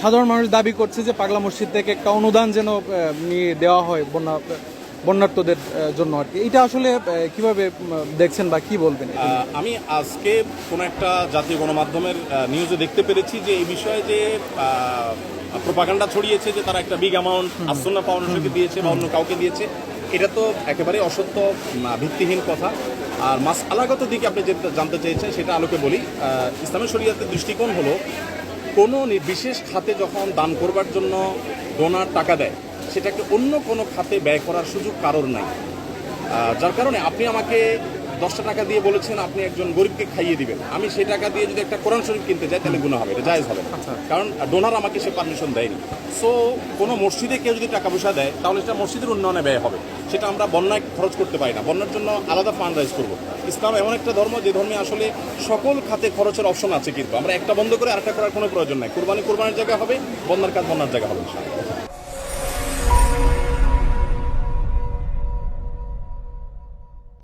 সাধারণ মানুষ দাবি করছে যে পাগলা মসজিদ থেকে একটা অনুদান যেন নিয়ে দেওয়া হয় বন্যা বন্যার্থদের জন্য আর কি। এটা আসলে কীভাবে দেখছেন বা কি বলবেন আমি আজকে কোনো একটা জাতীয় গণমাধ্যমের নিউজে দেখতে পেরেছি যে এই বিষয়ে যে প্রপাগান্ডা ছড়িয়েছে যে তারা একটা বিগ অ্যামাউন্ট আসন্না ফাউন্ডেশনকে দিয়েছে বা অন্য কাউকে দিয়েছে এটা তো একেবারে অসত্য ভিত্তিহীন কথা। আর মাস আলাগত দিকে আপনি যেটা জানতে চেয়েছেন সেটা আলোকে বলি ইসলামের ইসলামী শরীয়তের দৃষ্টিকোণ হলো কোনো বিশেষ খাতে যখন দান করবার জন্য ডোনার টাকা দেয়, সেটাকে অন্য কোনো খাতে ব্যয় করার সুযোগ কারোর নাই। যার কারণে আপনি আমাকে দশটা টাকা দিয়ে বলেছেন আপনি একজন গরিবকে খাইয়ে দিবেন। আমি সেই টাকা দিয়ে যদি একটা কোরআন শরীফ কিনতে যাই তাহলে গুণা হবে এটা জায়েজ হবে কারণ ডোনার আমাকে সে পারমিশন দেয়নি। সো কোনো মসজিদে কেউ যদি টাকা পয়সা দেয় তাহলে সেটা মসজিদের উন্নয়নে ব্যয় হবে। সেটা আমরা বন্যায় খরচ করতে পারি না। বন্যার জন্য আলাদা ফান্ড রাইজ করব। ইসলাম এমন একটা ধর্ম যে ধর্মে আসলে সকল খাতে খরচের অপশন আছে কিন্তু। আমরা একটা বন্ধ করে আরেকটা করার কোনো প্রয়োজন নাই। কোরবানি কোরবানির জায়গা হবে বন্যার কাজ বন্যার জায়গা হবে।